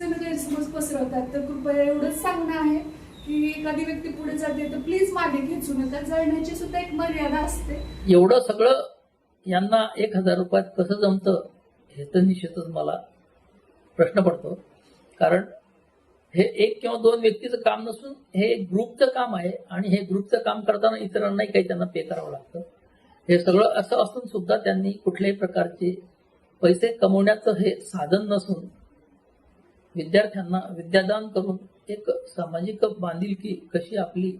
गैरसमज पसरवतात. तर कृपया एवढंच सांगणं आहे की एखादी व्यक्ती पुढे जाते तर प्लीज मागे खेचू नका जळण्याची सुद्धा एक मर्यादा असते. एवढं सगळं यांना एक हजार रुपयात कसं जमतं हे तर निश्चितच मला प्रश्न पडतो. कारण हे एक किंवा दोन व्यक्तीचं काम नसून हे एक ग्रुपचं काम आहे आणि हे ग्रुपचं काम करताना इतरांनाही काही त्यांना पे करावं लागतं. हे सगळं असं असून सुद्धा त्यांनी कुठल्याही प्रकारचे पैसे कमवण्याचं हे साधन नसून विद्यार्थ्यांना विद्यादान करून एक सामाजिक बांधिलकी कशी आपली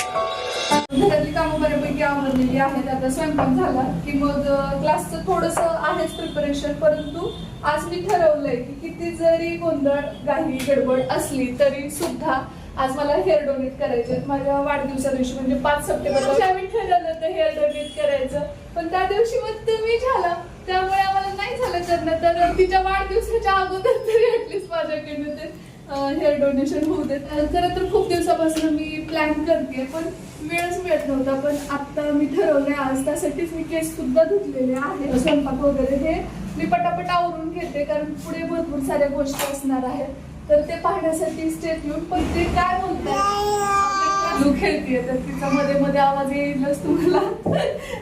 घरातली कामं बऱ्यापैकी आवरलेली आहेत. आता स्वयंपाक झाला की मग क्लासचं थोडस आहेच प्रिपरेशन परंतु आज मी ठरवलंय की किती जरी गोंधळ घाई गडबड असली तरी सुद्धा आज मला हेअर डोनेट करायचे आहेत. माझ्या वाढदिवसा दिवशी म्हणजे पाच सप्टेंबर आम्ही ठरवलं होतं हेअर डोनेट करायचं पण त्या दिवशी मग तुम्ही झाला. त्यामुळे आम्हाला नाही झालं करणं. तर तिच्या वाढदिवसाच्या अगोदर तरी ऍटलीस्ट माझ्याकडनं ते हेअर डोनेशन होऊ देत. खरं तर खूप दिवसापासून मी प्लॅन करते पण वेळच मिळत नव्हता. पण आता मी ठरवलंय आज त्यासाठीच मी केस सुद्धा धुतलेले आहे. स्वयंपाक वगैरे हे मी पटापट आवरून घेते कारण पुढे भरपूर साऱ्या गोष्टी असणार आहेत. तर ते पाहण्यासाठी स्टेटमेंट येऊन पण ते काय म्हणतात? लू खेळतीये तर तिचा मध्ये मध्ये आवाज येईलच तुम्हाला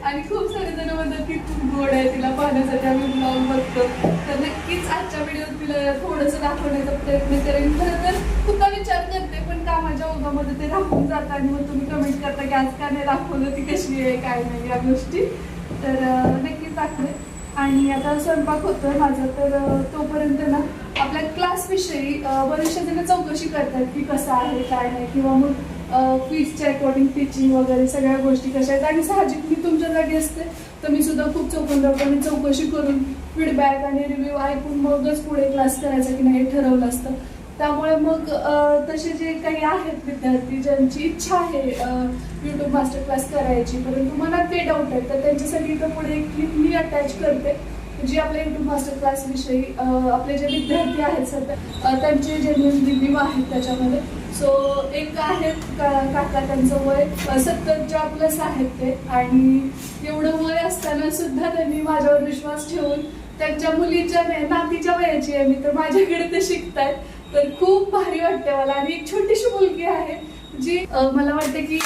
आणि खूप सारे जण म्हणतात की खूप गोड आहे तिला पाहण्यासाठी आम्ही ब्लॉग बघतो. तर नक्कीच आजच्या व्हिडिओत तिला थोडंसं दाखवण्याचा प्रयत्न करेन. खरं तर खूपदा विचार करते पण का माझ्या ओघामध्ये ते राहून जातं आणि मग तुम्ही कमेंट करता की आज का नाही दाखवलं? ती कशी आहे? काय नाही? या गोष्टी. तर नक्कीच दाखवेन. आणि आता स्वयंपाक होतोय माझा तर तोपर्यंत ना आपल्या क्लासविषयी बरेचशा जण चौकशी करतात की कसं आहे काय नाही. किंवा मग फीजच्या अकॉर्डिंग टीचिंग वगैरे सगळ्या गोष्टी कशा आहेत. आणि साहजिक मी तुमच्या जागी असते तर मी सुद्धा खूप चौकंदरपणे चौकशी करून फीडबॅक आणि रिव्ह्यू ऐकून मगच पुढे क्लास करायचा की नाही हे ठरवलं असतं. त्यामुळे मग तसे जे काही आहेत विद्यार्थी ज्यांची इच्छा आहे युट्यूब मास्टर क्लास करायची परंतु मला ते डाऊट आहे तर त्यांच्यासाठी इथं पुढे एक क्लिप मी अटॅच करते. जी आपल्या युट्यूब मास्टर क्लास विषयी आपले जे विद्यार्थी आहेत सध्या त्यांचे जे रिव्ह्यू आहेत त्याच्यामध्ये. सो एक आहेत का- काका त्यांचं वय सत्तरच्या प्लस आहेत ते. आणि एवढं वय असताना सुद्धा त्यांनी माझ्यावर विश्वास ठेवून त्यांच्या मुलीच्या नातीच्या वयाची आहे मी तर माझ्याकडे ते शिकतायत. तर खूप भारी वाटते मला. आणि एक छोटीशी मुलगी आहे जी मला वाटते की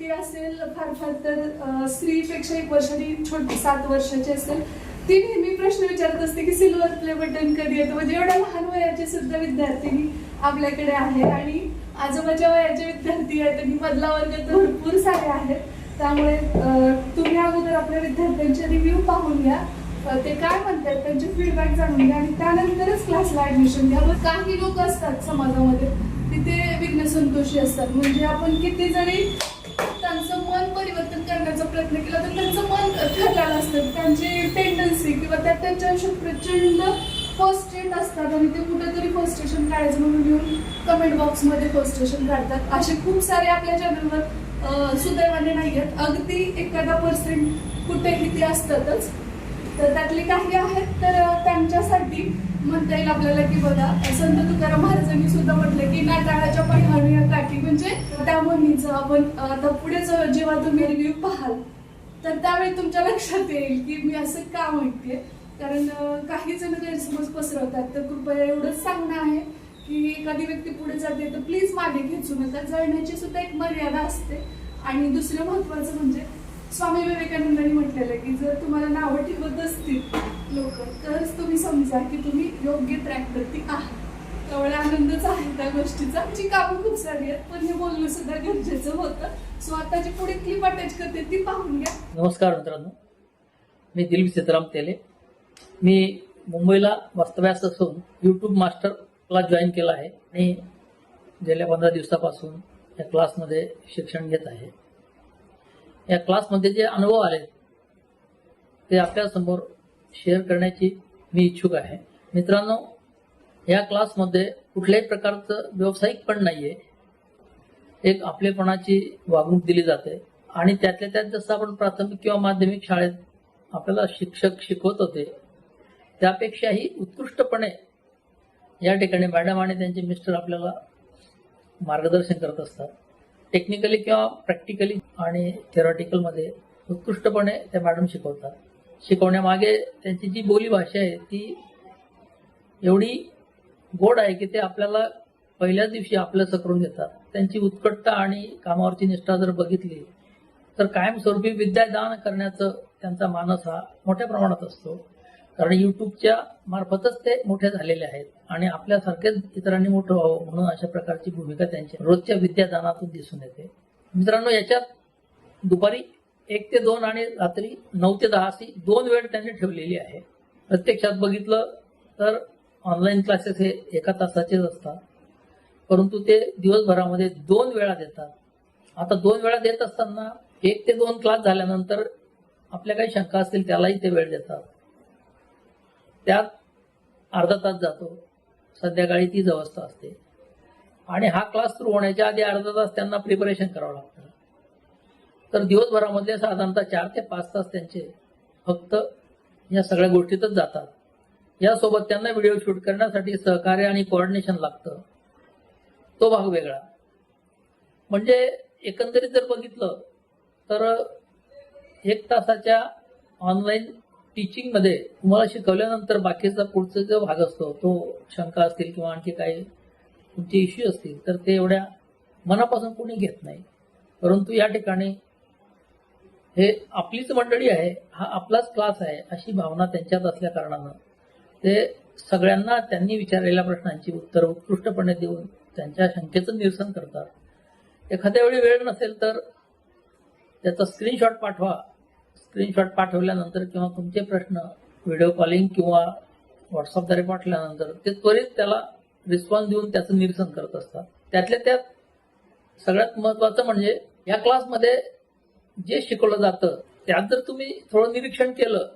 ती असेल फार फार तर स्त्रीपेक्षा एक वर्षाने छोटी सात वर्षाची असेल. ती नेहमी प्रश्न विचारत असते की सिल्वर प्ले बटन कधी येतं? म्हणजे एवढ्या लहान वयाचे सुद्धा विद्यार्थिनी आपल्याकडे आहे आणि आजोबाच्या वयाचे विद्यार्थी आहेत आणि मधला वर्ग तर भरपूर सारे आहेत. त्यामुळे तुम्ही अगोदर आपल्या विद्यार्थ्यांचे रिव्ह्यू पाहून घ्या. ते काय म्हणतात त्यांचे फीडबॅक जाणून घ्या आणि त्यानंतरच क्लासला ऍडमिशन घ्या. मग काही लोक असतात समाजामध्ये तिथे विघ्न संतोषी असतात. म्हणजे आपण किती जरी त्यांचं मन परिवर्तन करण्याचा प्रयत्न केला तर त्यांचं मन ठरलेलं असतं. त्यांची टेंडन्सी किंवा त्या त्यांच्या आयुष्यात प्रचंड फर्स्टेट असतात आणि ते कुठेतरी फर्स्टेशन काढायचं म्हणून येऊन कमेंट बॉक्समध्ये फर्स्टेशन काढतात. असे खूप सारे आपल्या चॅनलवर सुदैवाने नाही आहेत. अगदी एखादा पर्सेंट कुठेही ते असतातच. तर त्यातले काही आहेत तर त्यांच्यासाठी म्हणता येईल आपल्याला की बघा संत तुकाराम महाराजांनी सुद्धा म्हटलं की नाताळाच्या पाठीमागे या काठी म्हणजे त्या म्हणीचं आपण आता पुढे जेव्हा तुम्ही रिव्ह्यू पाहाल तर त्यावेळी तुमच्या लक्षात येईल की मी असं का म्हणते? कारण काही जण गैरसमज पसरवतात. तर कृपया एवढंच सांगणं आहे की एखादी व्यक्ती पुढे जाते तर प्लीज मागे खेचू नका. जळण्याची सुद्धा एक मर्यादा असते. आणि दुसरं महत्वाचं म्हणजे स्वामी विवेकानंदांनी म्हटलेलं आहे की जर तुम्हाला नावं ठेवत असतील लोक तरच तुम्ही समजा की तुम्ही योग्य ट्रॅकवरती आहात. तेवढा आनंदच आहे त्या गोष्टीचा. जी कामं खूप सारी आहेत पण हे बोलणं सुद्धा गरजेचं होतं. सो आता जी पुढे क्लिप अटॅच करते ती पाहून घ्या. नमस्कार मित्रांनो. मी दिलीप सीताराम तेले मी मुंबईला वास्तव्यास असून यूट्यूब मास्टर क्लास जॉईन केला आहे. आणि गेल्या पंधरा दिवसापासून या क्लासमध्ये शिक्षण घेत आहे. या क्लासमध्ये जे अनुभव आले ते आपल्यासमोर शेअर करण्याची मी इच्छुक आहे. मित्रांनो या क्लासमध्ये कुठल्याही प्रकारचं व्यावसायिक पण नाहीये. एक आपलेपणाची वागणूक दिली जाते आणि त्यातल्या त्यात जसं आपण प्राथमिक किंवा माध्यमिक शाळेत आपल्याला शिक्षक शिकवत होते त्यापेक्षाही उत्कृष्टपणे या ठिकाणी मॅडम आणि त्यांचे मिस्टर आपल्याला मार्गदर्शन करत असतात. टेक्निकली किंवा प्रॅक्टिकली आणि theoretical-मध्ये उत्कृष्टपणे त्या मॅडम शिकवतात. शिकवण्यामागे त्यांची जी बोली भाषा आहे ती एवढी गोड आहे की ते आपल्याला पहिल्याच दिवशी आपल्या करून घेतात त्यांची उत्कटता आणि कामावरची निष्ठा जर बघितली तर कायमस्वरूपी विद्यादान करण्याचं त्यांचा मानस हा मोठ्या प्रमाणात असतो. कारण युट्यूबच्या मार्फतच ते मोठे झालेले आहेत. आणि आपल्यासारखेच इतरांनी मोठं व्हावं म्हणून अशा प्रकारची भूमिका त्यांच्या रोजच्या विद्यादानातून दिसून येते. मित्रांनो याच्यात दुपारी एक ते दोन आणि रात्री नऊ ते दहा अशी दोन वेळ त्यांनी ठेवलेली आहे. प्रत्यक्षात बघितलं तर ऑनलाईन क्लासेस हे एका तासाचेच असतात. परंतु ते दिवसभरामध्ये दोन वेळा देतात. आता दोन वेळा देत असताना एक ते दोन क्लास झाल्यानंतर आपल्या काही शंका असतील त्यालाही ते वेळ देतात. त्यात अर्धा तास जातो. संध्याकाळी तीच अवस्था असते. आणि हा क्लास सुरू होण्याच्या आधी अर्धा तास त्यांना प्रिपरेशन करावं लागतं. तर दिवसभरामधले साधारणतः चार ते पाच तास त्यांचे फक्त या सगळ्या गोष्टीतच जातात. यासोबत त्यांना व्हिडिओ शूट करण्यासाठी सहकार्य आणि कोऑर्डिनेशन लागतं. तो भाग वेगळा. म्हणजे एकंदरीत जर बघितलं तर एक तासाच्या ऑनलाईन टीचिंगमध्ये तुम्हाला शिकवल्यानंतर बाकीचा पुढचा जो भाग असतो तो शंका असतील किंवा आणखी काही तुमचे इश्यू असतील तर ते एवढ्या मनापासून कोणी घेत नाही. परंतु या ठिकाणी हे आपलीच मंडळी आहे हा आपलाच क्लास आहे अशी भावना त्यांच्यात असल्या कारणानं ते सगळ्यांना त्यांनी विचारलेल्या प्रश्नांची उत्तर उत्कृष्टपणे देऊन त्यांच्या शंकेचं निरसन करतात. एखाद्या वेळी वेळ नसेल तर त्याचा स्क्रीनशॉट पाठवा स्क्रीनशॉट पाठवल्यानंतर किंवा तुमचे प्रश्न व्हिडिओ कॉलिंग किंवा व्हॉट्सअपद्वारे पाठवल्यानंतर ते त्वरित त्याला रिस्पॉन्स देऊन त्याचं निरसन करत असतात. त्यातल्या त्यात सगळ्यात महत्वाचं म्हणजे या क्लासमध्ये जे शिकवलं जातं त्यात जर तुम्ही थोडं निरीक्षण केलं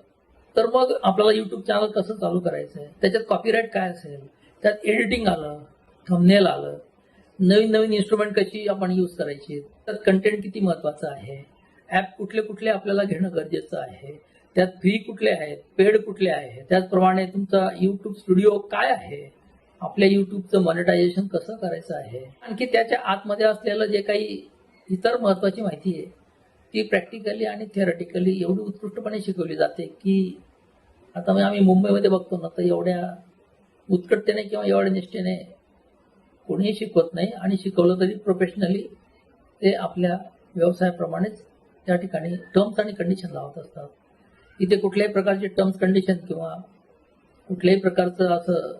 तर मग आपल्याला युट्यूब चॅनल कसं चालू करायचं आहे त्याच्यात कॉपीराईट काय असेल त्यात एडिटिंग आलं थंबनेल आलं नवीन नवीन इन्स्ट्रुमेंट कशी आपण यूज करायची त्यात कंटेंट किती महत्वाचं आहे ऍप कुठले कुठले आपल्याला घेणं गरजेचं आहे त्यात फ्री कुठले आहेत पेड कुठले आहे त्याचप्रमाणे तुमचा युट्यूब स्टुडिओ काय आहे आपल्या युट्यूबचं मॉनिटायझेशन कसं करायचं आहे आणखी त्याच्या आतमध्ये असलेलं जे काही इतर महत्वाची माहिती आहे ती प्रॅक्टिकली आणि थिअरटिकली एवढी उत्कृष्टपणे शिकवली जाते की आता मग आम्ही मुंबईमध्ये बघतो ना तर एवढ्या उत्कटतेने किंवा एवढ्या निष्ठेने कोणीही शिकवत नाही आणि शिकवलं तरी प्रोफेशनली ते आपल्या व्यवसायाप्रमाणेच त्या ठिकाणी टर्म्स आणि कंडिशन लावत असतात. इथे कुठल्याही प्रकारचे टर्म्स कंडिशन किंवा कुठल्याही प्रकारचं असं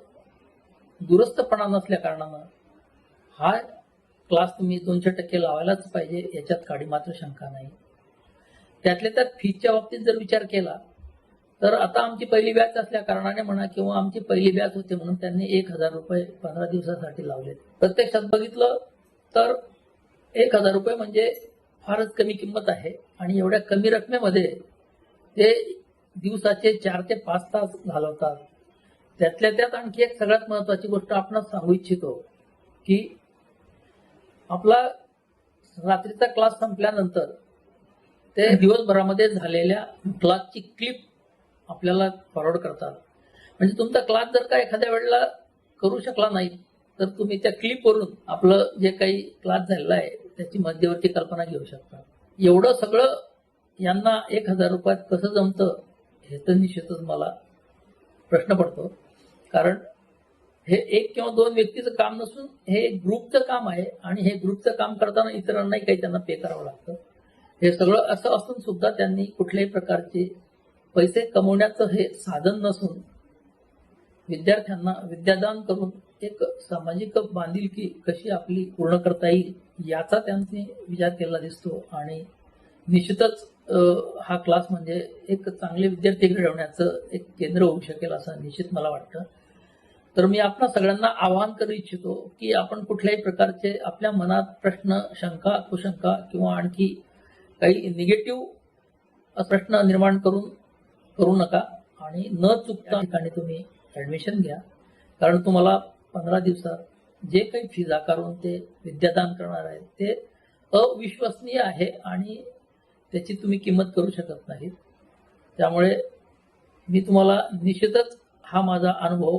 दुरस्तपणा नसल्या कारणानं हा क्लास तुम्ही दोनशे टक्के लावायलाच पाहिजे याच्यात काडी मात्र शंका नाही. त्यातल्या त्यात फीच्या बाबतीत जर विचार केला तर आता आमची पहिली बॅच असल्या कारणाने म्हणा किंवा आमची पहिली बॅच होते म्हणून त्यांनी एक हजार रुपये पंधरा दिवसासाठी लावले प्रत्यक्षात बघितलं तर एक हजार रुपये म्हणजे फारच कमी किंमत आहे आणि एवढ्या कमी रकमेमध्ये ते दिवसाचे चार ते पाच तास घालवतात. त्यातल्या त्यात आणखी एक सगळ्यात महत्वाची गोष्ट आपण सांगू इच्छितो की आपला रात्रीचा क्लास संपल्यानंतर ते दिवसभरामध्ये झालेल्या क्लासची क्लिप आपल्याला फॉरवर्ड करतात. म्हणजे तुमचा क्लास जर का एखाद्या वेळेला करू शकला नाही तर तुम्ही त्या क्लिपवरून आपलं जे काही क्लास झालेला आहे त्याची मध्यवर्ती कल्पना घेऊ शकता. एवढं सगळं यांना एक हजार रुपयात कसं जमतं हे तर निश्चितच मला प्रश्न पडतो. कारण हे एक किंवा दोन व्यक्तीचं काम नसून हे एक ग्रुपचं काम आहे आणि हे ग्रुपचं काम करताना इतरांनाही काही त्यांना पे करावं लागतं. हे सगळं असं असून सुद्धा त्यांनी कुठल्याही प्रकारचे पैसे कमवण्याचं हे साधन नसून विद्यार्थ्यांना विद्यादान करून एक सामाजिक बांधिलकी कशी आपली पूर्ण करता येईल याचा त्यांनी विचार केला दिसतो. आणि निश्चितच हा क्लास म्हणजे एक चांगले विद्यार्थी घडवण्याचं एक केंद्र होऊ शकेल असं निश्चित मला वाटतं. तर मी आपणा सगळ्यांना आवाहन करू इच्छितो की आपण कुठल्याही प्रकारचे आपल्या मनात प्रश्न शंका कुशंका किंवा आणखी काही निगेटिव्ह प्रश्न निर्माण करून करू नका. आणि न चुकता ठिकाणी तुम्ही ऍडमिशन घ्या. कारण तुम्हाला पंधरा दिवसात जे काही फीज आकारून ते विद्यादान करणार आहेत ते अविश्वसनीय आहे आणि त्याची तुम्ही किंमत करू शकत नाहीत. त्यामुळे मी तुम्हाला निश्चितच हा माझा अनुभव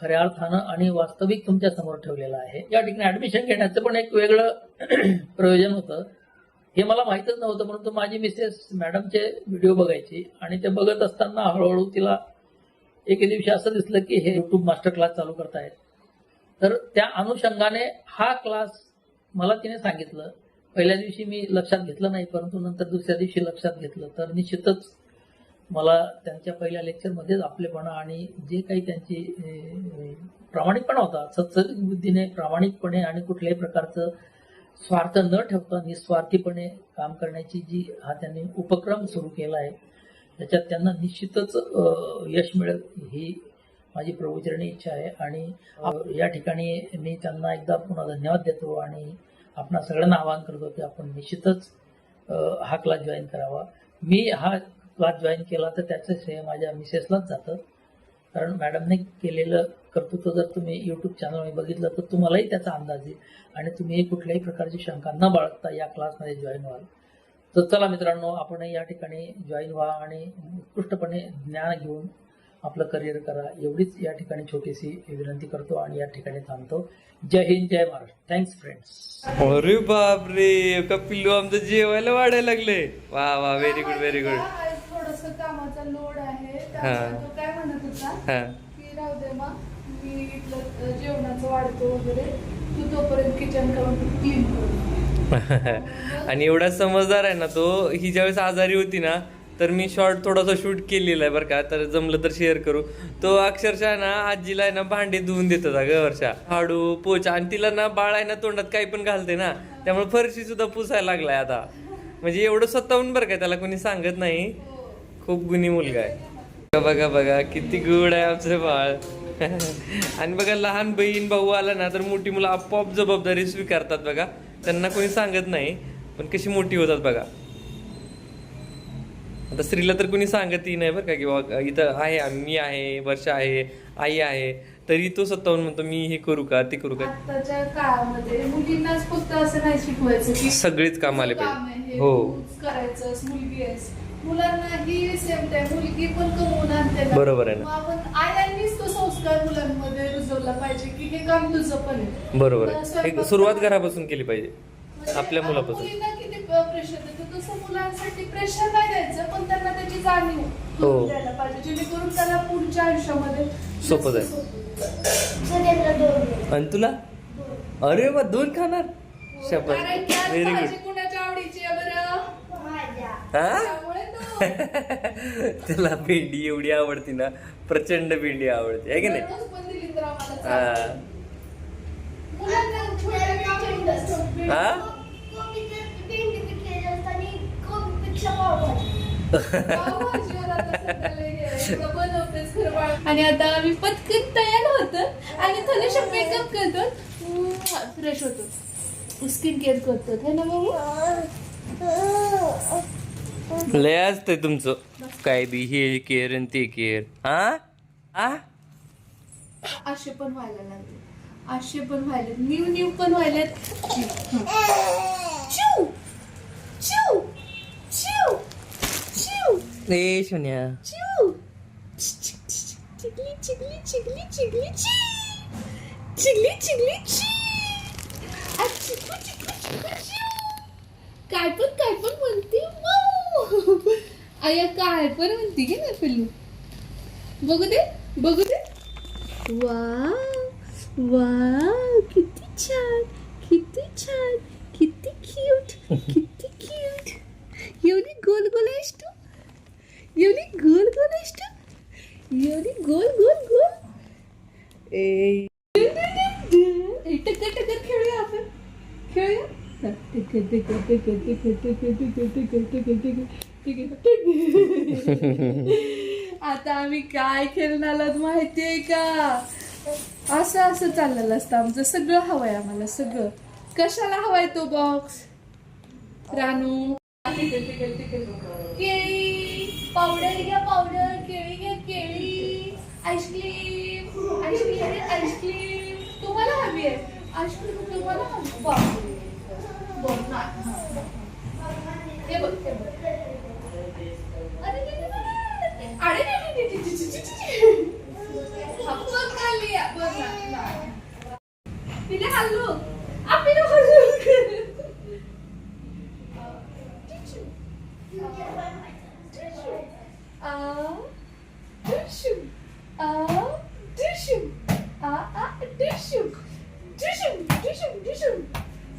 खऱ्या अर्थानं आणि वास्तविक तुमच्यासमोर ठेवलेला आहे. या ठिकाणी ऍडमिशन घेण्याचं पण एक वेगळं प्रयोजन होतं. हे मला माहीतच नव्हतं परंतु माझी मिसेस मॅडमचे व्हिडिओ बघायची आणि ते बघत असताना हळूहळू तिला एके दिवशी असं दिसलं की हे युट्यूब मास्टर क्लास चालू करतायत. तर त्या अनुषंगाने हा क्लास मला तिने सांगितलं. पहिल्या दिवशी मी लक्षात घेतलं नाही परंतु नंतर दुसऱ्या दिवशी लक्षात घेतलं. तर निश्चितच मला त्यांच्या पहिल्या लेक्चरमध्येच आपलेपणा आणि जे काही त्यांची प्रामाणिकपणा होता सत्संग बुद्धीने प्रामाणिकपणे आणि कुठल्याही प्रकारचं स्वार्थ न ठेवता निस्वार्थीपणे काम करण्याची जी हा त्यांनी उपक्रम सुरू केला आहे त्याच्यात त्यांना निश्चितच यश मिळेल ही माझी प्रभूचरणी इच्छा आहे आणि या ठिकाणी मी त्यांना एकदा पुन्हा धन्यवाद देतो आणि आपणा सगळ्यांना आवाहन करतो की आपण निश्चितच हा क्लास जॉईन करावा. मी हा क्लास जॉईन केला तर त्याचं श्रेय माझ्या मिसेसलाच जातं. कारण मॅडमने केलेलं कर्तृत्व जर तुम्ही युट्यूब चॅनलमध्ये बघितलं तर तुम्हालाही त्याचा अंदाज येईल. आणि तुम्ही कुठल्याही प्रकारची शंका न बाळगता या क्लासमध्ये जॉईन व्हाल. तर चला मित्रांनो आपणही या ठिकाणी जॉईन व्हा आणि उत्कृष्टपणे ज्ञान घेऊन आपलं करिअर करा. एवढीच या ठिकाणी छोटीशी विनंती करतो आणि या ठिकाणी थांबतो. जय हिंद जय महाराष्ट्र. थँक्स फ्रेंड्स अरे बापरे का पिल्लू आमचं जेवायला वाढायला लागले. वा वा व्हेरी गुड व्हेरी गुड थोडस कामाचा लोड आहे. हा. तो काय म्हणत होता हा. की राहू दे मा मी इथलं अ, जेवणाचं वाढतो वगैरे. तू तोपर्यंत किचन करून क्लीन कर. आणि एवढा समजदार आहे ना तो ही ज्यावेळेस आजारी होती ना तर मी शॉर्ट थोडासा शूट केलेला आहे बरं का तर जमलं तर शेअर करू. तो अक्षरशः ना आजीला आहे ना भांडे धुवून देत होता वर्षा. हाडू पोचा आणि तिला ना बाळ आहे ना तोंडात काही पण घालते ना त्यामुळे फरशी सुद्धा पुसायला लागलाय आता. म्हणजे एवढं स्वतःहून बरं का त्याला कोणी सांगत नाही. खूप गुणी मुलगा आहे. बघा बघा किती गुड आहे आमचं बाळ. आणि बघा लहान बहीण भाऊ आला ना तर मोठी मुलं आपोआप जबाबदारी स्वीकारतात बघा. त्यांना कोणी सांगत नाही पण कशी मोठी होतात बघा. आता स्त्रीला तर कोणी सांगतही नाही बरं का की बाबा इथं आहे मी आहे वर्षा आहे आई आहे तरी तो स्वतःहून म्हणतो मी हे करू का ते करू का? आताच्या काळामध्ये मुलींनाच फक्त असं नाही शिकवायचं की सगळेच काम आले तुझं काम आहे पाहिजे. हे, हो. तूच करायचंस मुलगी आहेस. मुलांनाही सेम टाइम मुलगी पण कमवून आणते ना. बरोबर आहे ना. मग आपण आयांनीच तो संस्कार मुलांमध्ये रुजवला पाहिजे की हे काम तुझं पण आहे. बरोबर आहे. सुरुवात घरापासून केली पाहिजे. म्हणजे आपल्या मुलापासून. मुलींना प्रेशर देतो तसं मुलांसाठी प्रेशर नाही द्यायचं पण त्यांना त्याची जाणीव हो. द्यायला पाहिजे जेणेकरून त्याला पुढच्या आयुष्यामध्ये सोपं जाईल. आणि तुला? अरे वा दोन खाणार? शपथ. की आज व्हेरी भाजी गुड कुणाच्या आवडीची आहे बरं? हा? त्यामुळे तो. त्याला भेंडी एवढी आवडती ना प्रचंड भेंडी आवडते आहे की नाही? दररोज पण दिली तर आम्हाला हा. मुलांना छोट्या हा? आणि आता आम्ही पटकन तयार होतो आणि थोडेसे मेकअप करतो. फ्रेश होतो. स्किन केअर करतो. है ना बाबू लय असतंय तुमचं. काय बी हे केअर आणि ते केअर हा हा आशे पण व्हायला लागले. आशे पण व्हायले न्यू न्यू पण व्हायलेत. शिव शिव ए सोन्या शिव चिकली चिकली चिकली चिकली ची चिकली चिकली ची काय पण काय पण म्हणते आया काय पण म्हणते की ना पिल्लू बघू दे बघू दे वा वा किती छान किती छान किती क्यूट किती क्यूट एवढी गोल गोल आहेस गोल गोल आहेस गोल गोल गोल ए खेळूया आपण खेळूया आता आम्ही काय खेळणार माहितीये का असं असं चाललेलं असतं आमचं सगळं हवंय आम्हाला सगळं कशाला हवाय तो बॉक्स रानू केळी पावडर घ्या पावडर केळी घ्या केळी आईस्क्रीम आईस्क्रीम आईस्क्रीम. तुम्हाला हवी आहे. आईस्क्रीम तुम्हाला हवी बघ बघ. हे बघ अरे टिशू टिशू टिशू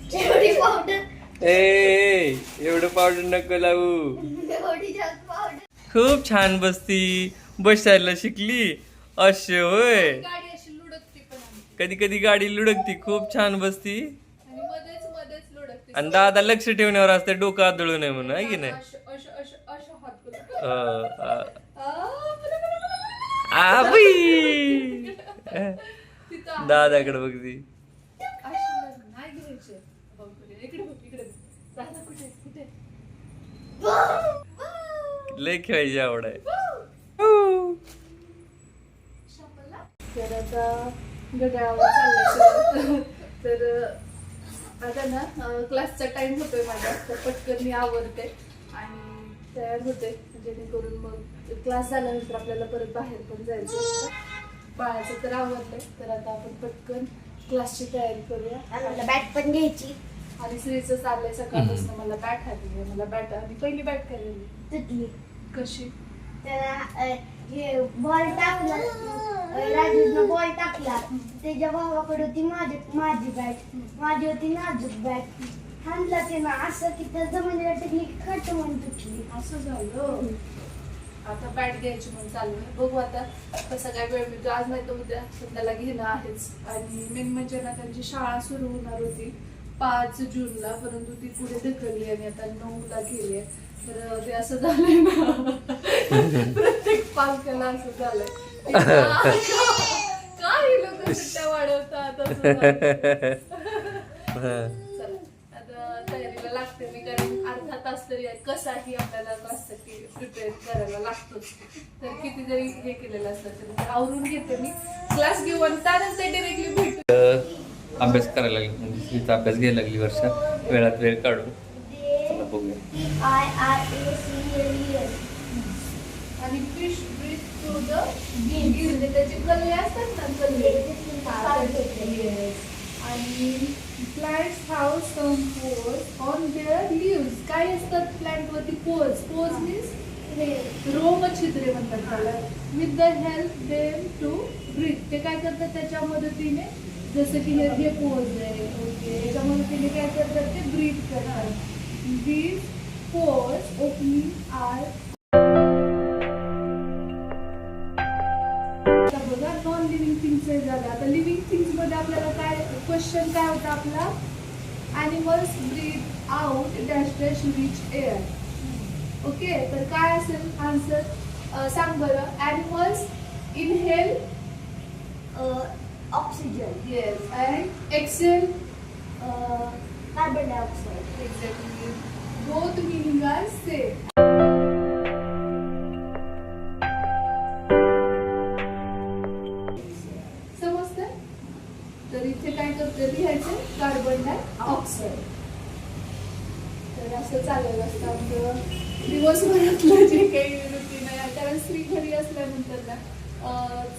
जेवढी पावडर ए एवढं पावडर नको लावू. जेवढी जास्त पावडर खूप छान बसती. बसायला शिकली. असे होय. गाडी अशी लुडकते पण आमची. कधी कधी गाडी लुडकती. खूप छान बसती. आणि मध्येच मध्येच लुडकते. आणि दादा लक्ष ठेवण्यावर असते डोकं आदळू नये म्हणून आहे की नाही? हात करून. अं, अं. आबी. दादाकडे बघ ती. लय खेळायची आवड आहे. तर आता गडावर चाललंय तर आता ना क्लासचा टाइम होतोय माझा तर पटकन मी आवडते आणि तयार होते. जेणेकरून मग क्लास झाल्यानंतर आपल्याला परत बाहेर पण जायचं असतं. बाळाचं तर आवडलंय. तर आता आपण पटकन क्लासची तयारी करूया. बॅट पण घ्यायची. आणि श्रीचं चाललंय सकाळपासून मला बॅट हवी आहे. मला बॅट आणि पहिली बॅट करायली तुटली कशी? त्याला हे बॉल टाकला. अ, राजूनं बॉल टाकला. त्याच्या भावाकडे होती माझी माझी बॅट माझी होती नाजूक बॅट हाणला त्यानं असं की त्या जमिनीला टेकली खट म्हणून तुटली असं झालं. आता बॅट घ्यायची म्हणून चालू आहे. बघू आता कसा काय वेळ मिळतो. आज नाही तर उद्या पण त्याला घेणं आहेच. आणि मेन म्हणजे ना त्यांची शाळा सुरू होणार होती पाच जूनला परंतु ती पुढे ढकलली आणि आता नऊला गेली आहे. तर ते असं झालंय ना. प्रत्येक पालकाला असं झालंय. की का- काही लोक सुट्ट्या वाढवतात असं झालंय. चला आता तयारीला लागते मी कारण अर्धा तास तरी कसाही आपल्याला क्लाससाठी प्रिपेअर करायला लागतोच. तर किती जरी हे केलेलं असलं तरी ते आवरून घेते मी. क्लास घेऊ आणि त्यानंतर डिरेक्टली भेटू. अभ्यास करायला लागली. म्हणजे श्रीचा अभ्यास घ्यायला लागली वर्षा. वेळात वेळ काढून. चला बघूया. I R A C L S आणि फिश ब्रीथ थ्रू द म्हणजे त्याचे असतात ना. आणि plants have some pores on their leaves काय असतात प्लांट वरती पोज पोज मीन्स रोमछिद्रे म्हणतात त्याला. With the help them to breathe ते काय करतात त्याच्या मदतीने? जसं की हे हे. पोज आहे. ओके याच्या मदतीने काय करतात ते ब्रीथ करतात. These pores opening are living झालं. आता लिव्हिंग थिंग्समध्ये आपल्याला काय क्वेश्चन काय होता आपला? Animals breathe out dash dash rich air okay तर काय असेल आन्सर सांग बरं. Animals inhale oxygen yes and exhale carbon dioxide exactly both meaning are safe तर असतं आमचं. दिवसभरातलं जे काही रुटीन आहे कारण स्त्री घरी असल्यानंतर ना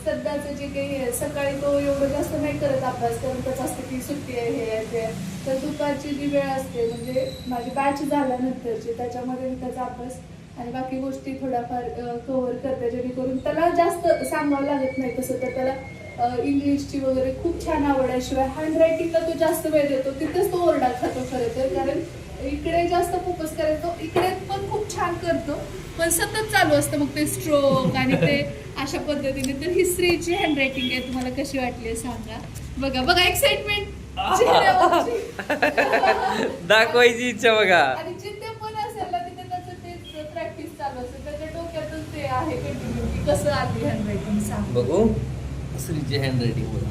सध्याचं जे काही सकाळी तो एवढं जास्त नाही करत अभ्यास कारण त्याचं असतं की सुट्टी आहे हे आहे ते तर दुपारची जी वेळ असते म्हणजे माझी बॅच झाल्यानंतरची त्याच्यामध्ये मी त्याचा अभ्यास आणि बाकी गोष्टी थोड्याफार कव्हर करते जेणेकरून त्याला जास्त सांगावं लागत नाही तसं. तर त्याला इंग्लिशची वगैरे खूप छान आवड आहे. शिवाय हँडरायटिंगला तो जास्त वेळ देतो तिथेच तो ओरडा खातो खरं तर कारण इकडे जास्त फोकस करायचो इकडे पण खूप छान करतो पण सतत चालू असतं मग ते स्ट्रोक आणि ते अशा पद्धतीने. तर ही स्त्रीची हँड रायटिंग आहे तुम्हाला कशी वाटली सांगा. बघा बघा एक्साइटमेंट दाखवायची इच्छा बघा. आणि जिथे पण असेल ना तिथे त्याचं ते प्रॅक्टिस चालू असते. त्याच्या डोक्यातच ते आहे कंटिन्यू की कसं आली हँड रायटिंग सांग. बघू. श्रीची हँड रायटिंग बघ.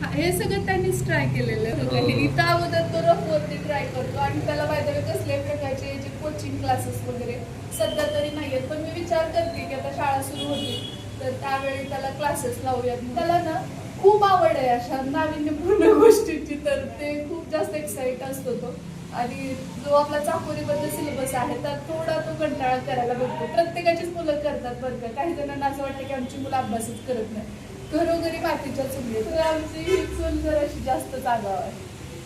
हा, सगळं त्यांनीच ट्राय केलेलं आहे. हो. हे इथं अगोदर तो रफवरती ट्राय करतो आणि त्याला माहिती कसल्याही प्रकारचे जे कोचिंग क्लासेस वगैरे सध्या तरी नाही आहेत पण मी विचार करते की आता शाळा सुरू होती तर त्यावेळी त्याला क्लासेस लावूयात. त्याला ना खूप आवड आहे अशा नाविन्यपूर्ण गोष्टींची तर ते खूप जास्त एक्साइट असतो तो. आणि जो आपला चाकोरीबद्ध सिलेबस आहे त्यात थोडा तो कंटाळा करायला बघतो. प्रत्येकाचीच मुलं करतात बरं का. काही जणांना असं वाटतं की आमची मुलं अभ्यासच करत नाही. घरोघरी मातीच्या चुली. तर आमची ही चूल जराशी जास्त चांगला आहे.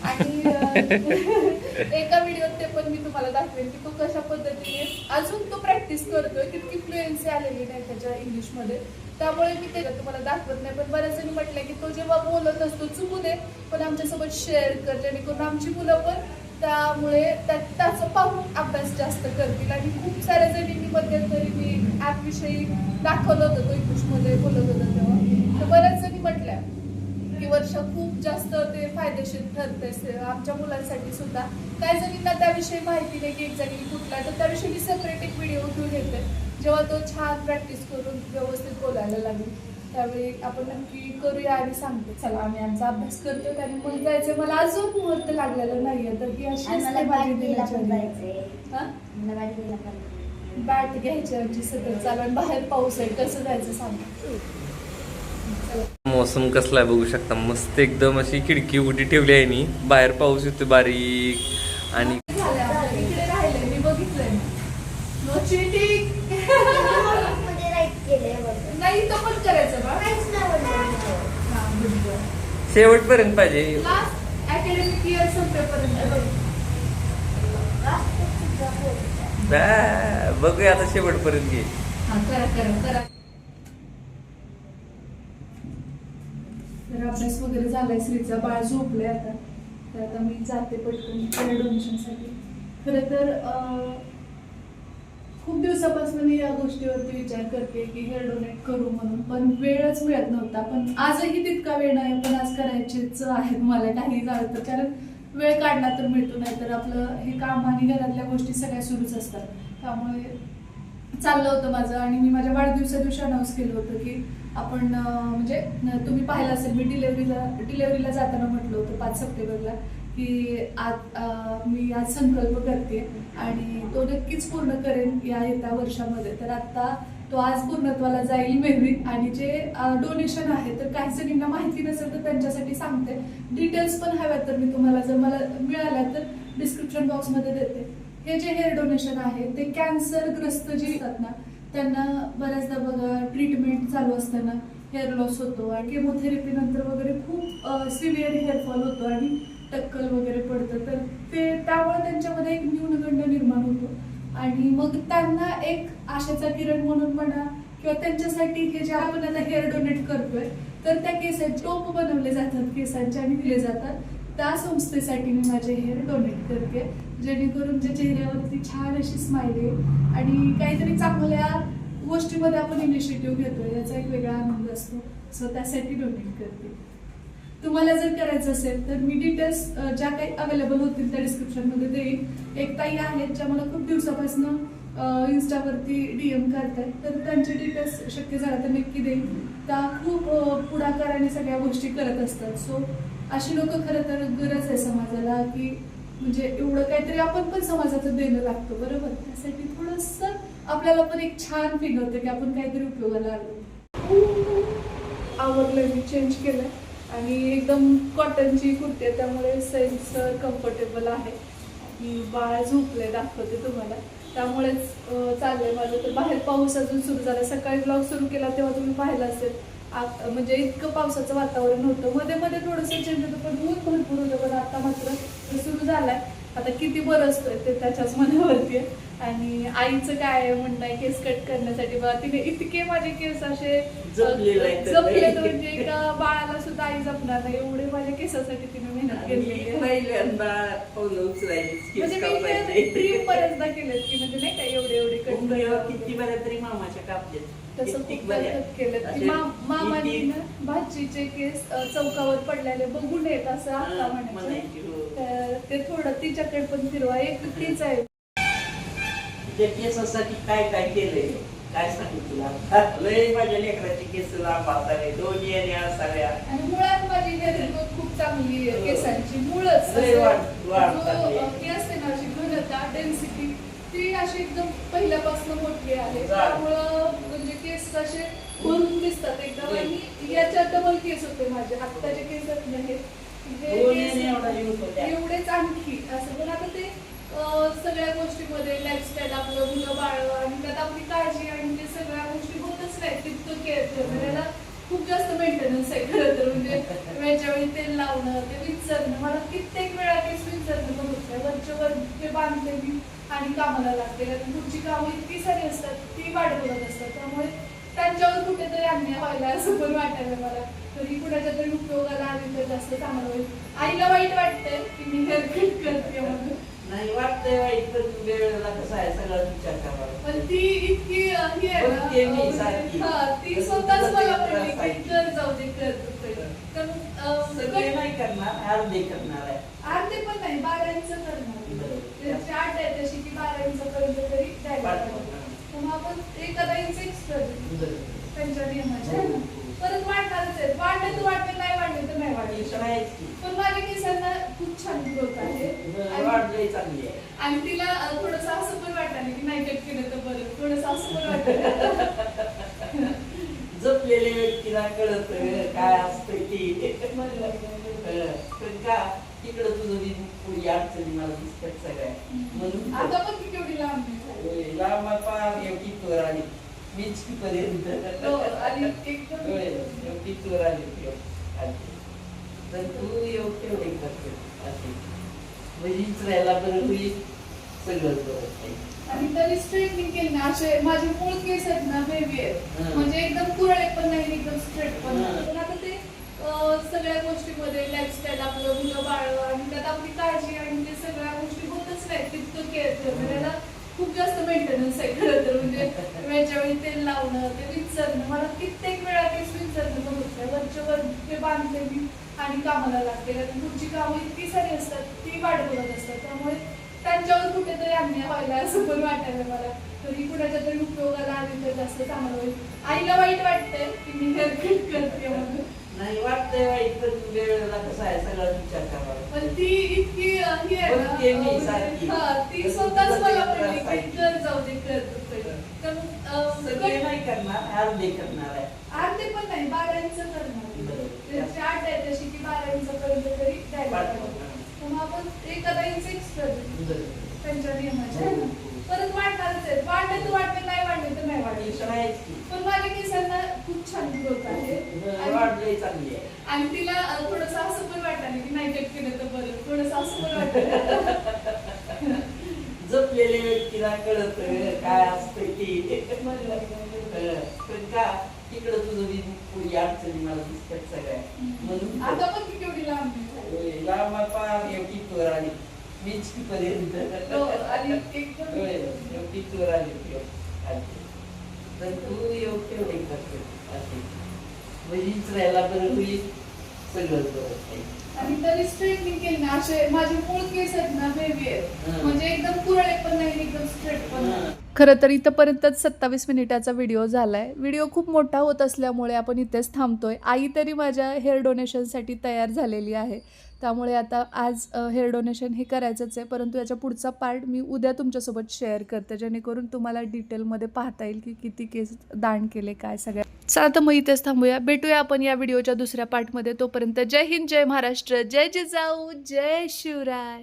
आणि अं, एका व्हिडिओत ते पण मी तुम्हाला दाखवेन की तो कशा पद्धतीने अजून तो प्रॅक्टिस करतोय किती फ्लुएन्सी आलेली नाही त्याच्या इंग्लिशमध्ये त्यामुळे मी ते तुम्हाला दाखवत नाही पण बऱ्याच जणी म्हटलं की तो जेव्हा बोलत असतो चुकू दे. पण आमच्यासोबत शेअर कर जेणेकरून आमची मुलं पण त्यामुळे त्या- त्याचं पाहून अभ्यास जास्त करतील. आणि खूप साऱ्या जणींनी मध्यंतरी मी ॲपविषयी दाखवलं होतं तो इंग्लिशमध्ये बोलत होतं तेव्हा. तर बऱ्याच जणी म्हटल्या की वर्ष खूप जास्त ते फायदेशीर ठरते आमच्या मुलांसाठी सुद्धा. काही जणींना त्याविषयी माहिती नाही की एक्झॅक्टली कुठला आहे, तर त्याविषयी मी सेपरेट एक व्हिडिओ घेऊन येते जेव्हा तो छान प्रॅक्टिस करून व्यवस्थित बोलायला लागेल. त्यावेळी आपण नक्की करूया आणि सांगते चला आम्ही आमचा अभ्यास करतो आणि मग जायचं मला अजून मुहूर्त लागलेला नाहीये तर ही अशी असते बॅट हा? घ्यायची आमची सतत चालू आणि बाहेर पाऊस आहे कसं जायचं सांग. चला. मौसम कसला आहे बघू शकता. मस्त एकदम अशी खिडकी उघडी ठेवली आहे नी बाहेर पाऊस येतो बारीक. आणि झालंय आपलं. इकडे राहिलंय मी बघितलंय नो चिटिंगमध्ये राईट केलंय बघ नाही तर पण करायचं बा काहीच नाही बोललं. शेवटपर्यंत पाहिजे. लास्ट अकॅडमिक इयर संपेपर्यंत राष्ट्र सुद्धा बोलतो. बॅ, बघूया आता शेवटपर्यंत घे. हा करा करा करा. तर अभ्यास वगैरे झालाय श्रीचा बाळ झोपले आता. तर आता मी जाते पटकन डोनेशनसाठी खरं तर अं, खूप दिवसापासून मी या गोष्टीवरती विचार करते की हेअर डोनेट करू म्हणून. पण वेळच मिळत नव्हता. पण आजही तितका वेळ नाही पण आज करायचेच आहेत. मला काही झालं तर कारण वेळ काढला तर मिळतो नाही तर आपलं हे काम आणि घरातल्या गोष्टी सगळ्या सुरूच असतात. त्यामुळे चाललं होतं माझं आणि मी माझ्या वाढदिवसा दिवशी अनाऊन्स केलं होतं की आपण म्हणजे तुम्ही पाहिलं असेल मी डिलेवरीला डिलेवरीला जाताना म्हटलं होतं पाच सप्टेंबरला की आज मी आज संकल्प करते आणि तो नक्कीच पूर्ण करेन या येत्या वर्षामध्ये. तर आता तो आज पूर्णत्वाला जाईल मेहवी आणि जे डोनेशन आहे तर काही जणींना माहिती नसेल तर त्यांच्यासाठी सांगते. डिटेल्स पण हव्यात तर मी तुम्हाला जर मला मिळाल्या तर डिस्क्रिप्शन बॉक्समध्ये देते. हे जे हेअर डोनेशन आहे ते कॅन्सरग्रस्त जे असतात ना त्यांना बऱ्याचदा बघा ट्रीटमेंट चालू असताना हेअर लॉस होतो. आणि केमोथेरपी नंतर वगैरे खूप सिव्हिअर हेअरफॉल होतो. आणि टक्कल वगैरे पडतं. तर ते त्यामुळे त्यांच्यामध्ये एक न्यूनगंड निर्माण होतो. आणि मग त्यांना एक आशेचा किरण म्हणून म्हणा किंवा त्यांच्यासाठी हे जे आपण आता हेअर डोनेट करतोय तर त्या केसांचे टोप बनवले जातात केसांचे आणि दिले जातात. त्या संस्थेसाठी मी माझे हेअर डोनेट करते जेणेकरून जे चेहऱ्यावरती छान अशी स्माईल येईल आणि काहीतरी चांगल्या गोष्टीमध्ये आपण इनिशिएटिव्ह घेतोय याचा एक वेगळा आनंद असतो. सो त्यासाठी डोनेट करते. तुम्हाला जर करायचं असेल तर मी डिटेल्स ज्या काही अवेलेबल होतील त्या डिस्क्रिप्शनमध्ये देईन. एक ताई आहेत ज्या मला खूप दिवसापासून इन्स्टावरती डी एम करतायत. तर त्यांचे डिटेल्स शक्य झालं तर नक्की देईन. त्या खूप पुढाकाराने सगळ्या गोष्टी करत असतात. सो अशी लोक खरं तर गरज आहे समाजाला की म्हणजे एवढं काहीतरी आपण पण समाजाचं देणं लागतं बरोबर? त्यासाठी थोडंसं आपल्याला पण एक छान फील होतं की आपण काहीतरी उपयोगाला आलो. आवडलं मी चेंज केलं. आणि एकदम कॉटनची कुर्ती आहे त्यामुळे सैलसर कम्फर्टेबल आहे. आणि बाळ झोपले दाखवते तुम्हाला. त्यामुळेच चाललंय माझं. तर बाहेर पाऊस अजून सुरू झाला. सकाळी ब्लॉग सुरू केला तेव्हा तुम्ही पाहिलं असेल. म्हणजे इतकं पावसाचं वातावरण होतं. मध्ये मध्ये थोडंसं चेंज होतं पण ऊन भरपूर होतं पण आता मात्र सुरू झालाय. आता किती बरं असतोय ते त्याच्याच मनावरती. आहे आणि आईचं काय आहे म्हणणं आहे केस कट करण्यासाठी बघा तिने इतके माझे केस असे. जपले म्हणजे एका बाळाला सुद्धा आई जपणार नाही. एवढे माझ्या केसासाठी तिने मेहनत उचलायची म्हणजे मी. ड्रीम बऱ्याचदा केलेत की म्हणजे नाही का एवढे एवढे कट किती बऱ्या तरी मामाच्या कापले तसं खूप केलं. की मा- मामाने भाजीचे केस अ, चौकावर पडलेले बघून येत असं आता म्हणायचं. हो. तर ते थोडं तिच्याकडे पण फिरवा. एक तीच आहे. केसासाठी काय काय केलंय? काय सांगू तुला? लय माझ्या लेकराची केस लांब असावे दोन्ही आणि असाव्या आणि मुळात माझी ग्रोथ खूप चांगली आहे. केसांची मुळच. लय असं वाढ- जो, अ. ती. असते ना अशी घनता डेन्सिटी ती अशी एकदम पहिल्यापासून मोठी आहे. जाड. त्यामुळं केस असे भरून दिसतात एकदम आणि याच्यात डबल केस होते माझे. आत्ताचे केस हे. हे केस होत्या. एवढेच आणखी. असं पण आता ते सगळ्या गोष्टीमध्ये लाईफस्टाईल आपलं मुलं बाळ आणि त्यात आपली काळजी आणि ते सगळ्या गोष्टी होतच नाही तितकं केअर करणं. याला खूप जास्त मेंटेनन्स आहे खरं तर. म्हणजे वेळच्या वेळी तेल लावणं ते विचारणं. मला कित्येक वेळा केस विचारणं होत नाही वरच्या वर ते बांधते मी आणि कामाला कारण पुढची कामं इतकी सारी असतात ती वाट बघत असतात. त्यामुळे त्यांच्यावर कुठेतरी अन्याय व्हायला असं पण वाटायला मला. तरी कुणाच्या तरी उपयोगाला आली तर जास्त चांगलं होईल. आईला वाईट वाटतंय की मी हेअर कट करते म्हणून. नाही वाटतंय वाईट पण वेळेला कसं आहे सगळा विचार करावा पण ती इतकी ही आहे ना. हा, ती स्वतःच मला त्रास की. कर जाऊ दे कर. तर सगळे नाही करणार अर्धे करणार आहे. अर्धे पण नाही बारा इंच करणार. आठ तशी की बारा इंच पर्यंत तरी द्यायला. मग आपण एखादा बरोबर. त्यांच्या नियमाच्या आहे ना. परत वाढणारच आहे वाढले तर वाढले नाही वाढले तर नाही वाढले. पण माझ्या केसांना खूप छान ग्रोथ आहे. आणि- वाढलंय चांगली आहे आणि तिला थोडस असं पण वाटायला की नाही कट केलं तर बरं. थोडस असं पण वाटायला जपलेल्या व्यक्तीला कळत काय असतं ते. हं. पण का? तिकडं तुझं बी पुढे अडचणी मला दिसतात सगळ्या म्हणून आता पण ती केवढी लांब आहे. लांब पार एवढी तोर आली मीच पर्यंत हो, आणि एकदम होय, एवढी तोर आली ती आली. तर तू येऊ तेवढे करते असे म्हणजे इचरायला बरं होईल बरं होईल. आणि तरी स्ट्रेटनिंग केली ना असे माझे मूळ केस आहेत ना बेबी आहेत हं. म्हणजे एकदम कुरळे पण नाही एकदम स्ट्रेट पण नाही. पण आता ते सगळ्या गोष्टीमध्ये लाईफस्टाईल आपलं मुलं बाळ आणि त्यात आपली काळजी आणि ते सगळ्या गोष्टी होतच नाही तितकं केअर करणं त्याला खूप जास्त मेंटेनन्स आहे खरं तर. म्हणजे वेळच्या वेळी तेल लावणं ते विचारणं. मला कित्येक वेळा केस विचारणं पण होत. नाही वरच्या वर ते बांधले मी आणि कामाला लागते. कारण पुढची कामं इतकी सारी असतात ती वाट बघत असतात. त्यामुळे त्यांच्यावर कुठेतरी अन्याय व्हायला असं पण वाटायला मला. तरी कुणाच्या तरी उपयोगाला आली तर जास्त चांगलं होईल. आईला वाईट वाटतंय की मी हेअर कट करते म्हणून. नाही वाटतंय पण वेळेला कसं आहे सगळा विचार करावा पण ती इतकी ही आहे मी. हा, ती स्वतःच मला म्हणली की. कर जाऊ दे कर तू पहिलं. तर मग, अ, सगळे नाही करणार अर्धे करणार आहे अर्धे पण नाही बारा इंच करणार. त्याची आठ आहे तशी की बारा इंच पर्यंत तरी द्यायला. पाहिजे. मग आपण एखादा देऊ बरोबर. त्यांच्या नियमाच्या ना. परत वाढणारच आहे वाढले तर वाढले नाही वाढले तर नाही वाढले. की. पण माझ्या केसांना खूप छान ग्रोथ आहे. आणि- वाढलंय चांगली आहे. आणि तिला थोडस असं पण वाटायला की नाही कट केलं तर बरं. थोडस असं पण वाटायला जपलेल्या व्यक्तीला कळत काय असतं ते. हं. पण का तिकडं तुझं पुढे अडचणी मला दिसतात सगळ्या. म्हणून आता पण केवढी लांब लांब पार एवढी आली. मीच पर्यंत एवढी तोर आली ती. तर करते. असे म्हणजे इचरायला बरं होईल सगळंच बरं होईल. आणि तरी स्ट्रेटनिंग केली ना असे माझे मूळ केस आहेत ना बेबी आहेत. म्हणजे एकदम कुरळे पण नाही एकदम स्ट्रेट पण नाही. खरं तर इथंपर्यंतच सत्तावीस मिनिटाचा व्हिडिओ झालाय. व्हिडिओ खूप मोठा होत असल्यामुळे आपण इथेच थांबतोय. आई तरी माझ्या हेअर डोनेशनसाठी तयार झालेली आहे. त्यामुळे आता आज हेअर डोनेशन हे करायचंच आहे. परंतु याच्या पुढचा पार्ट मी उद्या तुमच्यासोबत शेअर करते. जेणेकरून तुम्हाला डिटेलमध्ये पाहता येईल की किती केस दान केले काय सगळ्या. चला तर मग इथेच थांबूया. भेटूया आपण या व्हिडिओच्या दुसऱ्या पार्टमध्ये तोपर्यंत जय हिंद जय महाराष्ट्र जय जिजाऊ जय शिवराय.